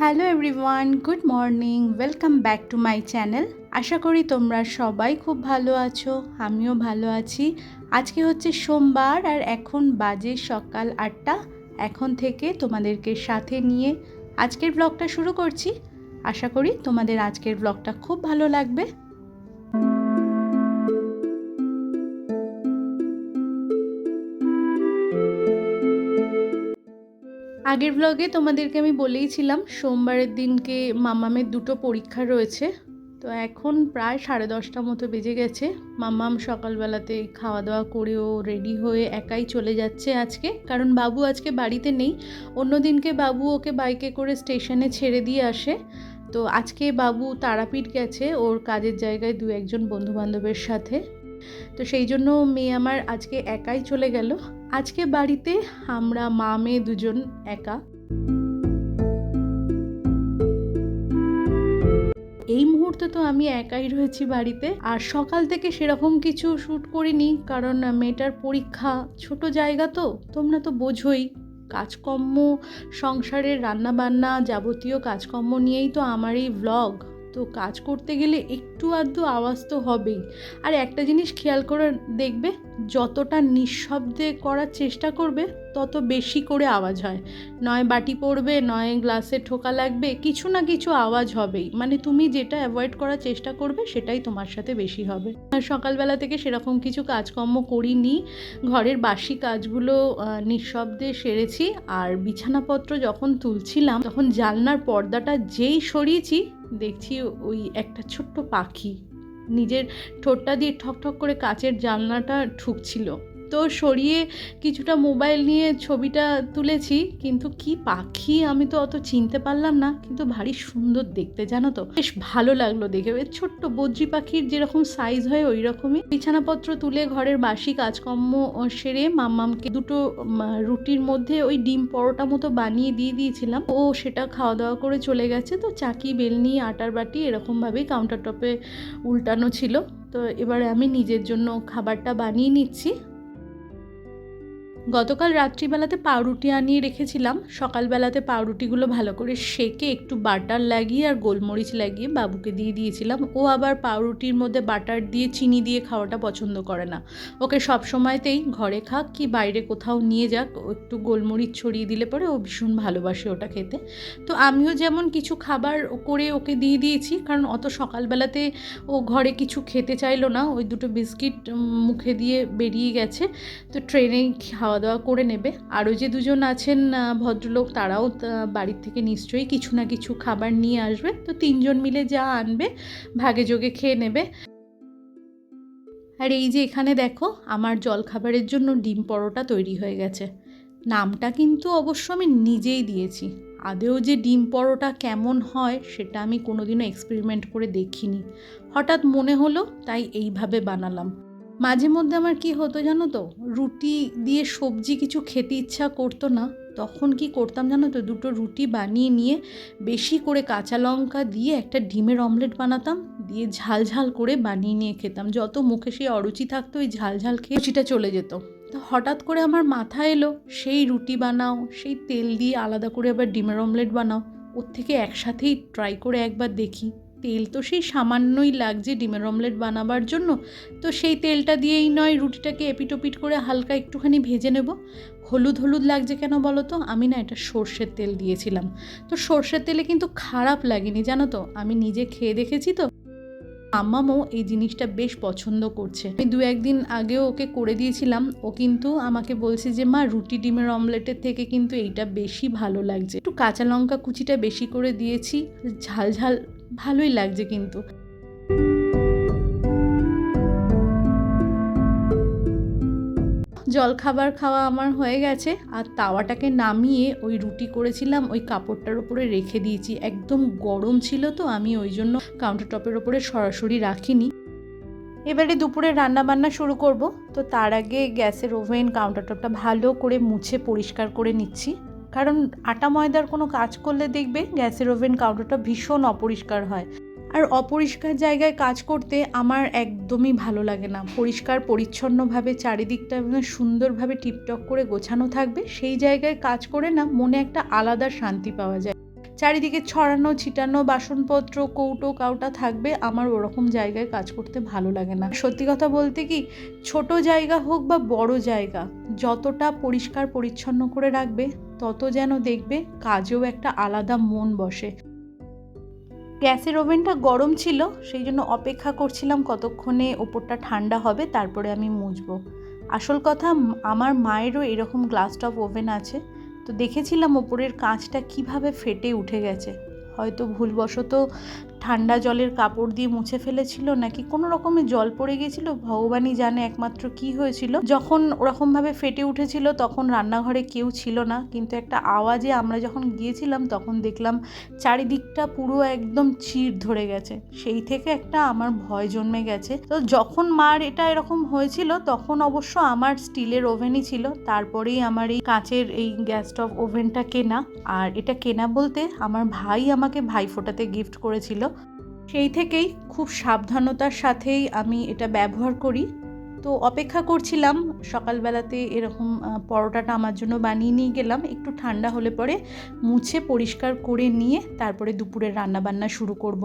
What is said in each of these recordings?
Hello everyone good morning welcome back to my channel আশা করি তোমরা সবাই খুব ভালো আছো, আমিও ভালো আছি। আজকে হচ্ছে সোমবার আর এখন বাজে সকাল আটটা। এখন থেকে তোমাদেরকে সাথে নিয়ে আজকের ব্লগটা শুরু করছি। আশা করি তোমাদের আজকের ব্লগটা খুব ভালো লাগবে। আগের ব্লগে তোমাদেরকে আমি বলেইছিলাম সোমবারের দিনকে মামামের দুটো পরীক্ষা রয়েছে। তো এখন প্রায় সাড়ে দশটা মতো বেজে গেছে। মামাম সকালবেলাতে খাওয়া দাওয়া করেও রেডি হয়ে একাই চলে যাচ্ছে আজকে। কারণ বাবু আজকে বাড়িতে নেই। অন্য দিনকে বাবু ওকে বাইকে করে স্টেশনে ছেড়ে দিয়ে আসে। তো আজকে বাবু তারাপীঠ গেছে, ওর কাজের জায়গায় দু একজন বন্ধুবান্ধবের সাথে। তো সেই জন্য মেয়ে আমার আজকে একাই চলে গেল। আজকে বাড়িতে আমরা মা, মেয়ে দুজন একা। এই মুহূর্তে তো আমি একাই রয়েছি বাড়িতে, আর সকাল থেকে সেরকম কিছু শ্যুট করিনি, কারণ মেয়েটার পরীক্ষা ছোট জায়গা তো, তোমরা তো বোঝোই। কাজকর্ম, সংসারের রান্নাবান্না যাবতীয় কাজকর্ম নিয়েই তো আমার এই ব্লগ তো কাজ করতে গেলে একটু আধটু আওয়াজ তো হবেই। আর একটা জিনিস খেয়াল করে দেখবে যতটা নিঃশব্দে করার চেষ্টা করবে, তত বেশি করে আওয়াজ হয়। নয় বাটি পড়বে, নয় গ্লাসে ঠোকা লাগবে, কিছু না কিছু আওয়াজ হবেই। মানে তুমি যেটা অ্যাভয়েড করার চেষ্টা করবে, সেটাই তোমার সাথে বেশি হবে। সকালবেলা থেকে সেরকম কিছু কাজকর্ম করিনি। ঘরের বাসি কাজগুলো নিঃশব্দে সেরেছি। আর বিছানাপত্র যখন তুলছিলাম, তখন জানলার পর্দাটা যেই সরিয়েছি, দেখছি ওই একটা ছোট্ট পাখি। নিজের ঠোঁটটা দিয়ে ঠক ঠক করে কাচের জানলাটা ঠুকছিল। তো সরিয়ে কিছুটা মোবাইল নিয়ে ছবিটা তুলেছি, কিন্তু কি পাখি আমি তো অত চিনতে পারলাম না, কিন্তু ভারী সুন্দর দেখতে, জানো তো? বেশ ভালো লাগল দেখে। ওই ছোট্ট বদ্রি পাখির যেরকম সাইজ হয় ওই রকমই বিছানাপত্র তুলে ঘরের বাসি কাজকর্ম সেরে মাম্মামকে দুটো রুটির মধ্যে ওই ডিম পরোটা মতো বানিয়ে দিয়ে দিয়েছিলাম। ও সেটা খাওয়া দাওয়া করে চলে গেছে। তো চাকি, বেলনি, আটার বাটি এরকমভাবেই কাউন্টার টপে উল্টানো ছিল। তো এবারে আমি নিজের জন্য খাবারটা বানিয়ে নিচ্ছি। গতকাল রাত্রিবেলাতে পাউরুটি আনিয়ে রেখেছিলাম। সকালবেলাতে পাউরুটিগুলো ভালো করে সেকে একটু বাটার লাগিয়ে আর গোলমরিচ লাগিয়ে বাবুকে দিয়ে দিয়েছিলাম। ও আবার পাউরুটির মধ্যে বাটার দিয়ে, চিনি দিয়ে খাওয়াটা পছন্দ করে না। ওকে সব সময়তেই ঘরে খাক কি বাইরে কোথাও নিয়ে যাক একটু গোলমরিচ ছড়িয়ে দিলে পরে ও ভীষণ ভালোবাসে ওটা খেতে। তো আমিও যেমন কিছু খাবার করে ওকে দিয়ে দিয়েছি, কারণ অত সকালবেলাতে ও ঘরে কিছু খেতে চাইলো না। ওই দুটো বিস্কিট মুখে দিয়ে বেরিয়ে গেছে। তো ট্রেনে খাওয়া দাওয়া করে নেবে। আরও যে দুজন আছেন ভদ্রলোক, তারাও বাড়ির থেকে নিশ্চয়ই কিছু না কিছু খাবার নিয়ে আসবে। তো তিনজন মিলে যা আনবে, ভাগে যোগে খেয়ে নেবে। আর এই যে এখানে দেখো, আমার জলখাবারের জন্য ডিম পরোটা তৈরি হয়ে গেছে। নামটা কিন্তু অবশ্য আমি নিজেই দিয়েছি। আদেও যে ডিম পরোটা কেমন হয়, সেটা আমি কোনোদিনও এক্সপেরিমেন্ট করে দেখিনি। হঠাৎ মনে হলো, তাই এইভাবে বানালাম। মাঝে মধ্যে আমার কি হতো জানো তো? রুটি দিয়ে সবজি কিছু খেতে ইচ্ছা করতো না। তখন কি করতাম জানো তো? দুটো রুটি বানিয়ে নিয়ে বেশি করে কাঁচা লঙ্কা দিয়ে একটা ডিমের অমলেট বানাতাম। দিয়ে ঝাল ঝাল করে বানিয়ে নিয়ে খেতাম। যত মুখে সেই অরুচি থাকতো, ওই ঝাল ঝাল খেয়ে রুচিটা চলে যেত। তো হঠাৎ করে আমার মাথা এলো, সেই রুটি বানাও, সেই তেল দিয়ে আলাদা করে আবার ডিমের অমলেট বানাও। ওর থেকে একসাথেই ট্রাই করে একবার দেখি। তেল তো সেই সামান্যই লাগছে ডিমের অমলেট বানাবার জন্য। তো সেই তেলটা দিয়েই নয়, রুটিটাকে এপিটোপিট করে হালকা একটুখানি ভেজে নেব। হলুদ হলুদ লাগছে কেন বলো তো? আমি না এটা সর্ষের তেল দিয়েছিলাম। তো সর্ষের তেলে কিন্তু খারাপ লাগেনি, জানো তো? আমি নিজে খেয়ে দেখেছি তো। আম্মামও এই জিনিসটা বেশ পছন্দ করছে। আমি দু একদিন আগেও ওকে করে দিয়েছিলাম। ও কিন্তু আমাকে বলছে যে, মা, রুটি ডিমের অমলেটের থেকে কিন্তু এইটা বেশি ভালো লাগছে। একটু কাঁচা লঙ্কা কুচিটা বেশি করে দিয়েছি। ঝাল ঝাল ভালোই লাগছে কিন্তু। জলখাবার খাওয়া আমার হয়ে গেছে, আর তাওয়াটাকে নামিয়ে ওই রুটি করেছিলাম, ওই কাপড়টার উপরে রেখে দিয়েছি। একদম গরম ছিল তো, আমি ওই জন্য কাউন্টার টপের ওপরে সরাসরি রাখিনি। এবারে দুপুরে রান্না বান্না শুরু করব, তো তার আগে গ্যাসের ওভেন কাউন্টার টপটা ভালো করে মুছে, পরিষ্কার করে নিচ্ছি। কারণ আটা ময়দার কোনো কাজ করলে দেখবে গ্যাসের ওভেন কাউন্টারটা ভীষণ অপরিষ্কার হয়। আর অপরিষ্কার জায়গায় কাজ করতে আমার একদমই ভালো লাগে না। পরিষ্কার, পরিচ্ছন্নভাবে চারিদিকটা সুন্দরভাবে টিপটপ করে গোছানো থাকবে, সেই জায়গায় কাজ করে না মনে একটা আলাদা শান্তি পাওয়া যায়। চারিদিকে ছড়ানো, ছিটানো, বাসনপত্র, কৌটো, কাউটা থাকবে। আমার ওরকম জায়গায় কাজ করতে ভালো লাগে না। সত্যি কথা বলতে কি, ছোট জায়গা হোক বা বড় জায়গা, যতটা পরিষ্কার পরিচ্ছন্ন করে রাখবে, তত যেন দেখবে কাজেও একটা আলাদা মন বসে। গ্যাসের ওভেনটা গরম ছিল, সেই জন্য অপেক্ষা করছিলাম কতক্ষণে ওপরটা ঠান্ডা হবে, তারপরে আমি মুছবো। আসল কথা, আমার মায়েরও এরকম গ্লাস টপ ওভেন আছে। তো দেখেছিলাম ওপরের কাঁচটা কীভাবে ফেটে উঠে গেছে। হয়তো ভুলবশত ঠান্ডা জলের কাপড় দিয়ে মুছে ফেলেছিল? নাকি কোনো রকমের জল পড়ে গিয়েছিল ভগবানই জানে একমাত্র কি হয়েছিল। যখন ওরকমভাবে ফেটে উঠেছিল, তখন রান্নাঘরে কেউ ছিল না। কিন্তু একটা আওয়াজে আমরা যখন গিয়েছিলাম, তখন দেখলাম চারিদিকটা পুরো একদম চিড় ধরে গেছে। সেই থেকে একটা আমার ভয় জন্মে গেছে। তো যখন মার এটা এরকম হয়েছিল, তখন অবশ্য আমার স্টিলের ওভেনই ছিল। তারপরেই আমার এই কাঁচের এই গ্যাস স্টোভ ওভেনটা কেনা। আর এটা কেনা বলতে আমার ভাই আমাকে ভাইফোঁটাতে গিফট করেছিল। সেই থেকেই খুব সাবধানতার সাথেই আমি এটা ব্যবহার করি তো অপেক্ষা করছিলাম, সকালবেলাতে এরকম পরোটাটা আমার জন্য বানিয়ে নিয়ে গেলাম, একটু ঠান্ডা হলে পরে মুছে পরিষ্কার করে নিয়ে তারপরে দুপুরের রান্না বান্না শুরু করব।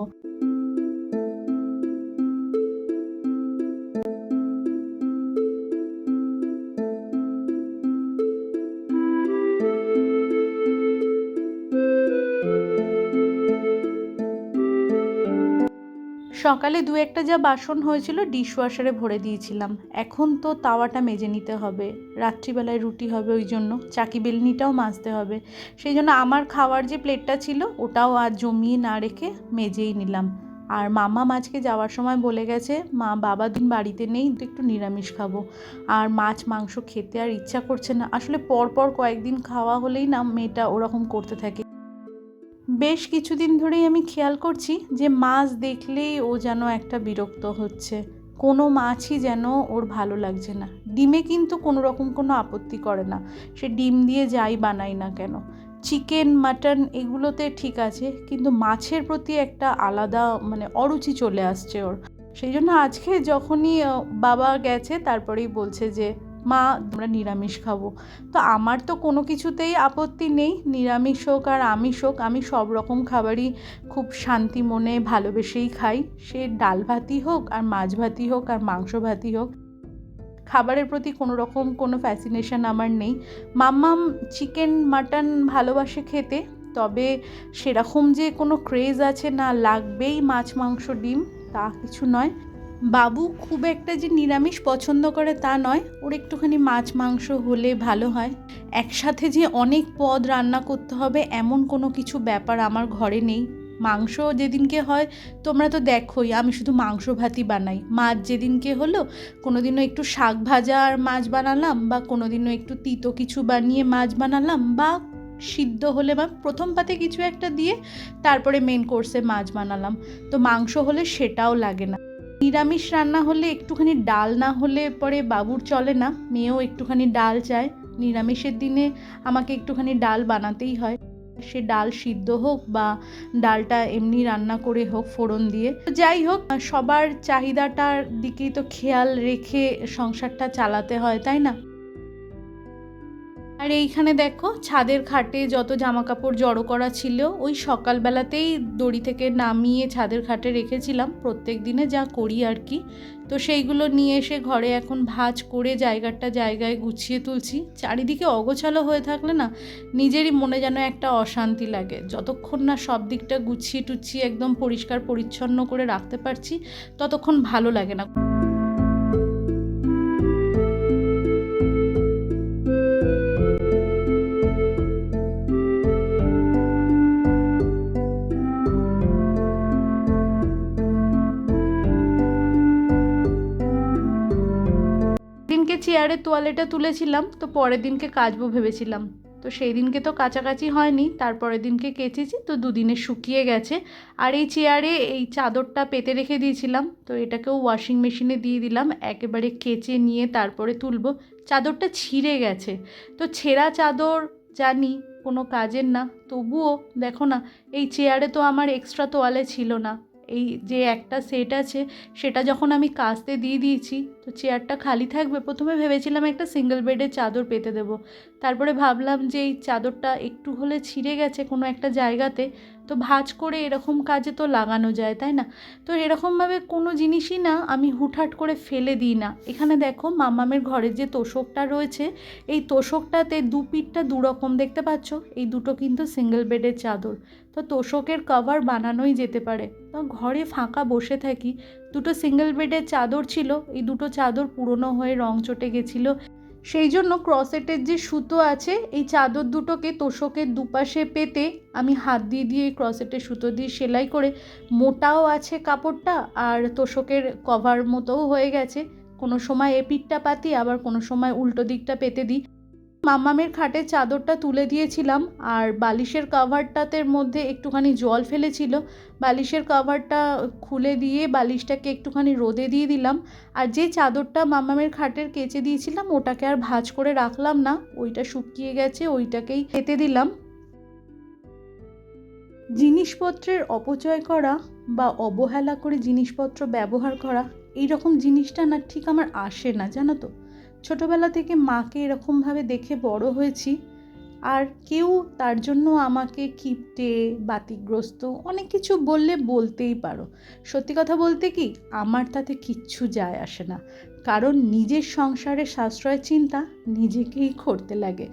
সকালে দু একটা যা বাসন হয়েছিল ডিশওয়াশারে ভরে দিয়েছিলাম। এখন তো তাওয়াটা মেজে নিতে হবে। রাত্রিবেলায় রুটি হবে ওই জন্য। চাকি বেলনিটাও মাজতে হবে। সেই জন্য আমার খাওয়ার যে প্লেটটা ছিল, ওটাও আর জমিয়ে না রেখে মেজেই নিলাম। আর মামা মাছকে যাওয়ার সময় বলে গেছে, মা, বাবা দিন বাড়িতে নেই, তো একটু নিরামিষ খাব। আর মাছ, মাংস খেতে আর ইচ্ছা করছে না। আসলে পরপর কয়েকদিন খাওয়া হলেই না মেয়েটা ওরকম করতে থাকে। বেশ কিছুদিন ধরেই আমি খেয়াল করছি যে মাছ দেখলেই ও যেন একটা বিরক্ত হচ্ছে। কোনো মাছই যেন ওর ভালো লাগছে না। ডিমে কিন্তু কোনো রকম কোনো আপত্তি করে না। সে ডিম দিয়ে যাই বানাই না কেন। চিকেন, মাটন এগুলোতে ঠিক আছে, কিন্তু মাছের প্রতি একটা আলাদা মানে অরুচি চলে আসছে ওর। সেই জন্য আজকে যখনই বাবা গেছে, তারপরেই বলছে যে মা, আমরা নিরামিষ খাব। তো আমার তো কোনো কিছুতেই আপত্তি নেই, নিরামিষ হোক আর আমিষ হোক, আমি সব রকম খাবারই খুব শান্তি মনে ভালোবেসেই খাই। সে ডাল ভাতই হোক আর মাছ ভাতই হোক আর মাংস ভাতই হোক, খাবারের প্রতি কোনো রকম কোনো ফ্যাসিনেশন আমার নেই। মাম্মাম চিকেন মাটন ভালোবাসে খেতে, তবে সেরকম যে কোনো ক্রেজ আছে না, লাগবেই মাছ, মাংস, ডিম, তা কিছু নয়। বাবু খুব একটা যে নিরামিষ পছন্দ করে তা নয়, ওর একটুখানি মাছ মাংস হলে ভালো হয়। একসাথে যে অনেক পদ রান্না করতে হবে এমন কোনো কিছু ব্যাপার আমার ঘরে নেই। মাংস যেদিনকে হয়, তোমরা তো দেখোই, আমি শুধু মাংস ভাতই বানাই। মাছ যেদিনকে হলো কোনো দিনও একটু শাক ভাজা আর মাছ বানালাম বা কোনো দিনও একটু তিতো কিছু বানিয়ে মাছ বানালাম বা সিদ্ধ হলে বা প্রথম পাতে কিছু একটা দিয়ে তারপরে মেন কোর্সে মাছ বানালাম। তো মাংস হলে সেটাও লাগে না। নিরামিষ রান্না হলে একটুখানি ডাল না হলে পরে বাবুর চলে না, মেয়েও একটুখানি ডাল চায়। নিরামিষের দিনে আমাকে একটুখানি ডাল বানাতেই হয়। সে ডাল সিদ্ধ হোক বা ডালটা এমনি রান্না করে হোক, ফোড়ন দিয়ে। যাই হোক, সবার চাহিদাটার দিকেই তো খেয়াল রেখে সংসারটা চালাতে হয়, তাই না? আর এইখানে দেখো, ছাদের খাটে যত জামা কাপড় জড়ো করা ছিল, ওই সকালবেলাতেই দড়ি থেকে নামিয়ে ছাদের খাটে রেখেছিলাম। প্রত্যেক দিনে যা করি আর কি। তো সেইগুলো নিয়ে এসে ঘরে এখন ভাঁজ করে জায়গাটা জায়গায় গুছিয়ে তুলছি। চারিদিকে অগোছালো হয়ে থাকলে না, নিজেরই মনে যেন একটা অশান্তি লাগে। যতক্ষণ না সব দিকটা গুছিয়ে টুছিয়ে একদম পরিষ্কার পরিচ্ছন্ন করে রাখতে পারছি, ততক্ষণ ভালো লাগে না। চেয়ারের তোয়ালেটা তুলেছিলাম, তো পরের দিনকে কাচবো ভেবেছিলাম। তো সেই দিনকে তো কাছাকাছি হয়নি, তারপরের দিনকে কেচেছি, তো দুদিনে শুকিয়ে গেছে। আর এই চেয়ারে এই চাদরটা পেতে রেখে দিয়েছিলাম, তো এটাকেও ওয়াশিং মেশিনে দিয়ে দিলাম, একেবারে কেচে নিয়ে তারপরে তুলবো। চাদরটা ছিঁড়ে গেছে। তো ছেঁড়া চাদর জানি কোনো কাজের না, তবুও দেখো না, এই চেয়ারে তো আমার এক্সট্রা তোয়ালে ছিল না। এই যে একটা সেট আছে, সেটা যখন আমি কাচতে দিয়ে দিয়েছি তো চেয়ারটা খালি থাকবে, প্রথমে ভেবেছিলাম একটা সিঙ্গেল বেডের চাদর পেতে দেবো। তারপরে ভাবলাম যে এই চাদরটা একটু হলে ছিঁড়ে গেছে কোনো একটা জায়গাতে, তো ভাঁজ করে এরকম কাজে তো লাগানো যায়, তাই না? তো এরকমভাবে কোনো জিনিসই না আমি হুটহাট করে ফেলে দিই না। এখানে দেখো মামামের ঘরের যে তোষকটা রয়েছে, এই তোষকটাতে দু পিঠটা দু রকম দেখতে পাচ্ছ, এই দুটো কিন্তু সিঙ্গেল বেডের চাদর। তো তোষকের কভার বানানোই যেতে পারে। তো ঘরে ফাঁকা বসে থাকি দুটো সিঙ্গেল বেডের চাদর ছিল, এই দুটো চাদর পুরনো হয়ে রং চটে গেছিল। সেই জন্য ক্রসেটের যে সুতো আছে, এই চাদর দুটোকে তোষকের দুপাশে পেতে আমি হাত দিয়ে দিয়ে ক্রসেটের সুতো দিয়ে সেলাই করে মোটাও আছে কাপড়টা আর তোষকের কভার মতোও হয়ে গেছে। কোনো সময় এ পিঠটা পাতি, আবার কোনো সময় উল্টো দিকটা পেতে দিই। মাম্মামের খাটের চাদরটা তুলে দিয়েছিলাম আর বালিশের কাভারটাতে মধ্যে একটুখানি জল ফেলেছিল। বালিশের কাভারটা খুলে দিয়ে বালিশটাকে একটুখানি রোদে দিয়ে দিলাম। আর যে চাদরটা মাম্মামের খাটের কেচে দিয়েছিলাম, ওটাকে আর ভাঁজ করে রাখলাম না। ওইটা শুকিয়ে গেছে, ওইটাকেই পেতে দিলাম। জিনিসপত্রের অপচয় করা বা অবহেলা করে জিনিসপত্র ব্যবহার করা এই রকম জিনিসটা না ঠিক আমার আসে না, জানো তো? ছোটোবেলা থেকে মাকে এরকমভাবে দেখে বড় হয়েছি। আর কেউ তার জন্য আমাকে কিপটে বাতিগ্রস্ত, অনেক কিছু বললে বলতেই পারো। সত্যি কথা বলতে কি, আমার তাতে কিচ্ছু যায় আসে না। কারণ নিজের সংসারে সাশ্রয় চিন্তা নিজেকেই করতে লাগে।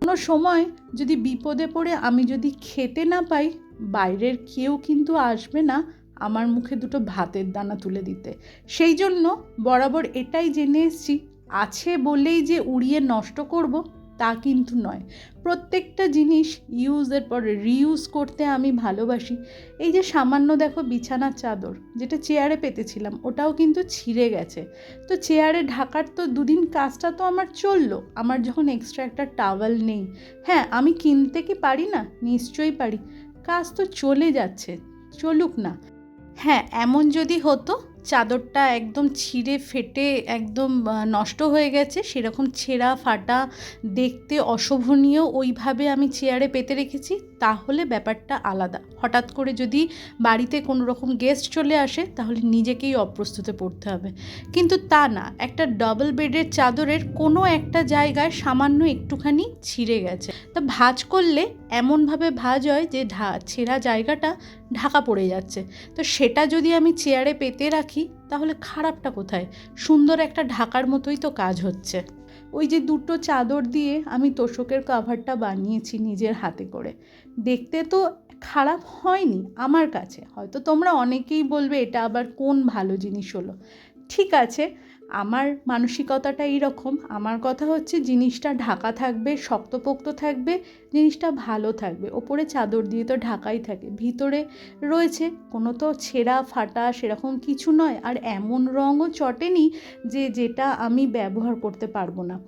কোনো সময় যদি বিপদে পড়ে আমি যদি খেতে না পাই, বাইরের কেউ কিন্তু আসবে না আমার মুখে দুটো ভাতের দানা তুলে দিতে। সেই জন্য বরাবর এটাই জেনে এসছি আছে বলেই যে উড়িয়ে নষ্ট করব, তা কিন্তু নয়। প্রত্যেকটা জিনিস ইউজের পরে রিউজ করতে আমি ভালোবাসি। এই যে সামান্য দেখো বিছানার চাদর, যেটা চেয়ারে পেতেছিলাম, ওটাও কিন্তু ছিঁড়ে গেছে। তো চেয়ারে ঢাকার তো দুদিন কাজটা তো আমার চলল, আমার যখন এক্সট্রা একটা টাওয়াল নেই। হ্যাঁ আমি কিনতে কি পারি না? নিশ্চয়ই পারি। কাজ তো চলে যাচ্ছে, চলুক না। হ্যাঁ এমন যদি হতো চাদরটা একদম ছিঁড়ে ফেটে একদম নষ্ট হয়ে গেছে। সেরকম ছেঁড়া ফাটা দেখতে অশোভনীয়। ওইভাবে আমি চেয়ারে পেতে রেখেছি। তাহলে ব্যাপারটা আলাদা। হঠাৎ করে যদি বাড়িতে কোনো রকম গেস্ট চলে আসে, তাহলে নিজেকেই অপ্রস্তুতে পড়তে হবে। কিন্তু তা না। একটা ডবল বেডের চাদরের কোনো একটা জায়গায় সামান্য একটুখানি ছিঁড়ে গেছে। তা ভাজ করলে এমনভাবে ভাজ হয় যে ছেঁড়া জায়গাটা ঢাকা পড়ে যাচ্ছে। তো সেটা যদি আমি চেয়ারে পেতে রাখি, তাহলে খারাপটা কোথায়? সুন্দর একটা ঢাকার মতোই তো কাজ হচ্ছে। ওই যে দুটো চাদর দিয়ে আমি তোষকের কাভারটা বানিয়েছি নিজের হাতে করে। দেখতে তো খারাপ হয়নি আমার কাছে। হয়তো তোমরা অনেকেই বলবে, এটা আবার কোন ভালো জিনিস হলো? ঠিক আছে আমার মানসিকতাটা এইরকম। আমার কথা হচ্ছে জিনিসটা ঢাকা থাকবে, শক্তপোক্ত থাকবে, জিনিসটা ভালো থাকবে। ওপরে চাদর দিয়ে তো ঢাকাই থাকে। ভিতরে রয়েছে কোনো তো ছেঁড়া, ফাটা সেরকম কিছু নয়। আর এমন রঙও চটেনি যে যেটা আমি ব্যবহার করতে পারব না।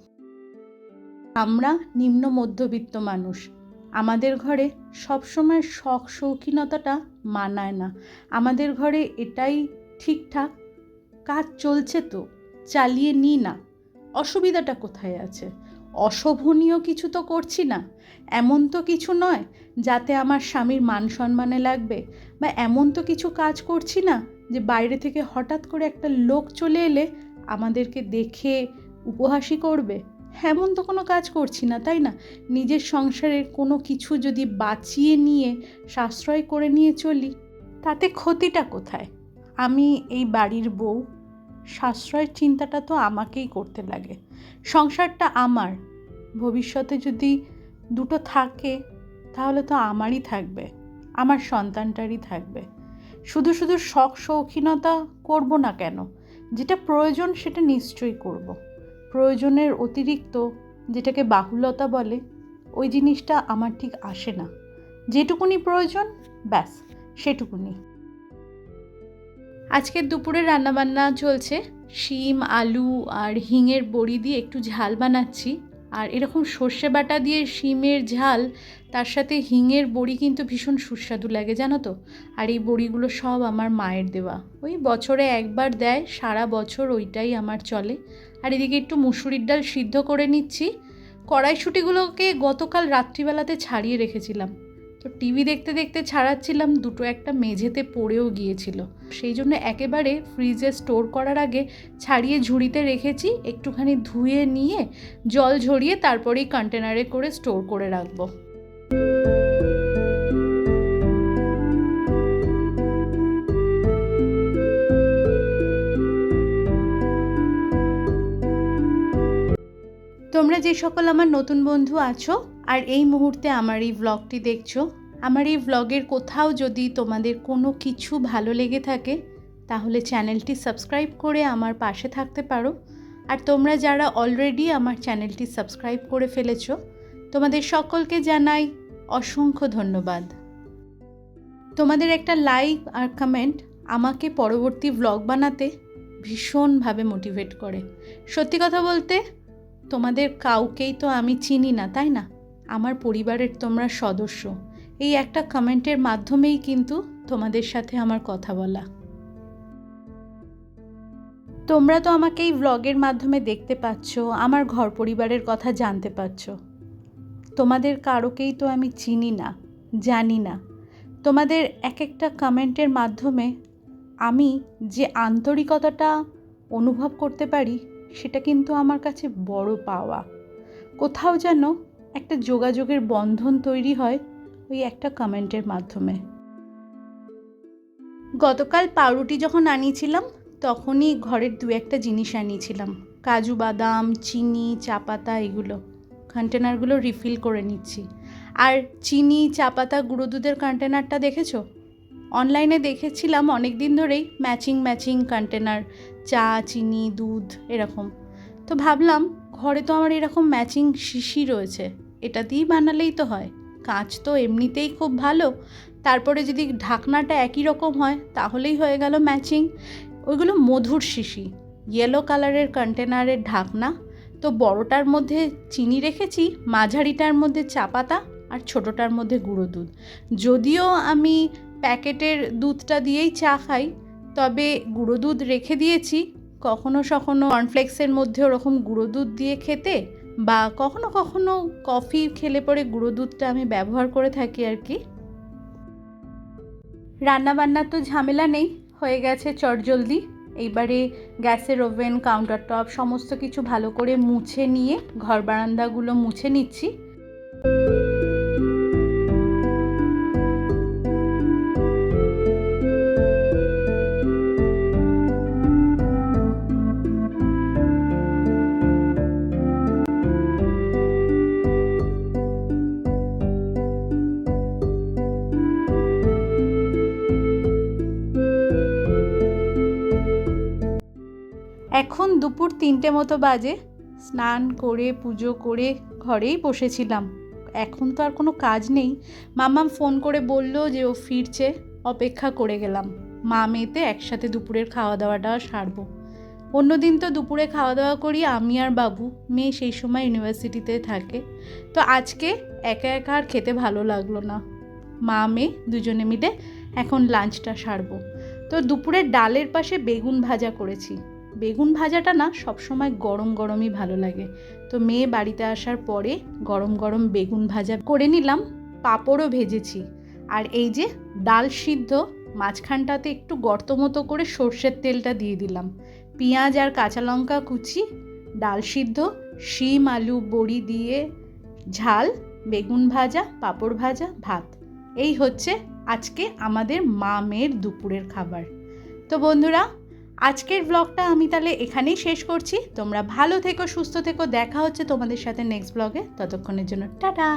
আমরা নিম্ন মধ্যবিত্ত মানুষ। আমাদের ঘরে সবসময় শখ শৌখিনতাটা মানায় না। আমাদের ঘরে এটাই ঠিকঠাক। কাজ চলছে তো। চালিয়ে নিই না। অসুবিধাটা কোথায় আছে? অশোভনীয় কিছু তো করছি না। এমন তো কিছু নয় যাতে আমার স্বামীর মান সম্মানে লাগবে বা এমন তো কিছু কাজ করছি না যে বাইরে থেকে হঠাৎ করে একটা লোক চলে এলে আমাদেরকে দেখে উপহাসই করবে। এমন তো কোনো কাজ করছি না, তাই না? নিজের সংসারের কোনো কিছু যদি বাঁচিয়ে নিয়ে, সাশ্রয় করে নিয়ে চলি, তাতে ক্ষতিটা কোথায়? আমি এই বাড়ির বউ সাশ্রয়ের চিন্তাটা তো আমাকেই করতে লাগে। সংসারটা আমার। ভবিষ্যতে যদি দুটো থাকে, তাহলে তো আমারই থাকবে। আমার সন্তানটারই থাকবে। শুধু শুধু শখ শৌখিনতা করব না কেন? যেটা প্রয়োজন সেটা নিশ্চয়ই করব। প্রয়োজনের অতিরিক্ত যেটাকে বাহুলতা বলে, ওই জিনিসটা আমার ঠিক আসে না। যেটুকুনি প্রয়োজন, ব্যাস, সেটুকুনি। আজকের দুপুরে রান্নাবান্না চলছে। শিম, আলু আর হিঙের বড়ি দিয়ে একটু ঝাল বানাচ্ছি। আর এরকম সর্ষে বাটা দিয়ে শিমের ঝাল, তার সাথে হিঙের বড়ি কিন্তু ভীষণ সুস্বাদু লাগে, জানো তো? আর এই বড়িগুলো সব আমার মায়ের দেওয়া। ওই বছরে একবার দেয়, সারা বছর ওইটাই আমার চলে। আর এদিকে একটু মুসুরির ডাল সিদ্ধ করে নিচ্ছি। কড়াইশুটিগুলোকে গতকাল রাত্রিবেলাতে ছাড়িয়ে রেখেছিলাম। তো টিভি দেখতে দেখতে ছাড়াচ্ছিলাম, দুটো একটা মেঝেতে পড়েও গিয়েছিল। সেই জন্য একেবারে ফ্রিজে স্টোর করার আগে ছাড়িয়ে ঝুড়িতে রেখেছি, একটুখানি ধুয়ে নিয়ে জল ঝরিয়ে তারপরেই কন্টেনারে করে স্টোর করে রাখব। তোমরা যে সকল আমার নতুন বন্ধু আছো আর এই মুহূর্তে আমার এই ভ্লগটি দেখছ, আমার এই ভ্লগের কোথাও যদি তোমাদের কোনো কিছু ভালো লেগে থাকে, তাহলে চ্যানেলটি সাবস্ক্রাইব করে আমার পাশে থাকতে পারো। আর তোমরা যারা অলরেডি আমার চ্যানেলটি সাবস্ক্রাইব করে ফেলেছো, তোমাদের সকলকে জানাই অসংখ্য ধন্যবাদ। তোমাদের একটা লাইক আর কমেন্ট আমাকে পরবর্তী ভ্লগ বানাতে ভীষণভাবে মোটিভেট করে। সত্যি কথা বলতে, তোমাদের কাউকেই তো আমি চিনি না, তাই না? আমার পরিবারের তোমরা সদস্য। এই একটা কমেন্টের মাধ্যমেই কিন্তু তোমাদের সাথে আমার কথা বলা। তোমরা তো আমাকে এই ভ্লগের মাধ্যমে দেখতে পাচ্ছ, আমার ঘর পরিবারের কথা জানতে পারছ তোমাদের কারোকেই তো আমি চিনি না, জানি না। তোমাদের এক একটা কমেন্টের মাধ্যমে আমি যে আন্তরিকতাটা অনুভব করতে পারি, সেটা কিন্তু আমার কাছে বড় পাওয়া। কোথাও যেন একটা যোগাযোগের বন্ধন তৈরি হয় ওই একটা কমেন্টের মাধ্যমে। গতকাল পাউরুটি যখন আনিয়েছিলাম, তখনই ঘরের দু একটা জিনিস আনিয়েছিলাম। কাজু বাদাম, চিনি চা পাতা এগুলো কন্টেনারগুলো রিফিল করে নিচ্ছি। আর চিনি চা পাতা গুঁড়ো দুধের কন্টেনারটা দেখেছ? অনলাইনে দেখেছিলাম অনেক দিন ধরেই ম্যাচিং ম্যাচিং কন্টেনার চা, চিনি, দুধ এরকম। তো ভাবলাম ঘরে তো আমার এরকম ম্যাচিং শিশি রয়েছে। এটা দিয়েই বানালেই তো হয়। কাঁচ তো এমনিতেই খুব ভালো। তারপরে যদি ঢাকনাটা একই রকম হয়, তাহলেই হয়ে গেল ম্যাচিং। ওইগুলো মধুর শিশি। ইয়েলো কালারের কন্টেনারের ঢাকনা। তো বড়টার মধ্যে চিনি রেখেছি, মাঝারিটার মধ্যে চা পাতা আর ছোটোটার মধ্যে গুঁড়ো দুধ। যদিও আমি প্যাকেটের দুধটা দিয়েই চা খাই, তবে গুঁড়ো দুধ রেখে দিয়েছি। কখনো সখনো কর্নফ্লেক্সের মধ্যে ওরকম গুঁড়ো দুধ দিয়ে খেতে বা কখনো কখনো কফি খেলে পরে গুঁড়ো দুধটা আমি ব্যবহার করে থাকি আর কি। রান্নাবান্নার তো ঝামেলা নেই, হয়ে গেছে চটজলদি। এইবারে গ্যাসের ওভেন কাউন্টার টপ সমস্ত কিছু ভালো করে মুছে নিয়ে ঘর বারান্দাগুলো মুছে নিচ্ছি। তিনটে মতো বাজে। স্নান করে, পুজো করে ঘরেই বসেছিলাম। এখন তো আর কোনো কাজ নেই। মামাম ফোন করে বলল যে ও ফিরছে। অপেক্ষা করে গেলাম। মা মেয়েতে একসাথে দুপুরের খাওয়া দাওয়াটা সারবো। অন্যদিন তো দুপুরে খাওয়া দাওয়া করি আমি আর বাবু। মেয়ে সেই সময় ইউনিভার্সিটিতে থাকে। তো আজকে একা একা আর খেতে ভালো লাগল না। মা, মেয়ে দুজনে মিলে এখন লাঞ্চটা সারবো। তো দুপুরের ডালের পাশে বেগুন ভাজা করেছি। বেগুন ভাজাটা না সবসময় গরম গরমই ভালো লাগে। তো মেয়ে বাড়িতে আসার পরে গরম গরম বেগুন ভাজা করে নিলাম, পাঁপড়ও ভেজেছি। আর এই যে ডাল সিদ্ধ, মাঝখানটাতে একটু গর্ত মতো করে সর্ষের তেলটা দিয়ে দিলাম। পেঁয়াজ আর কাঁচা লঙ্কা কুচি, ডাল সিদ্ধ, শিম, আলু, বড়ি দিয়ে ঝাল, বেগুন ভাজা, পাঁপড় ভাজা, ভাত। এই হচ্ছে আজকে আমাদের মা মেয়ের দুপুরের খাবার। তো বন্ধুরা আজকের ব্লগটা আমি তাহলে এখানেই শেষ করছি। তোমরা ভালো থেকো, সুস্থ থেকো। দেখা হচ্ছে তোমাদের সাথে নেক্সট ব্লগে ততক্ষণের জন্য টাটা।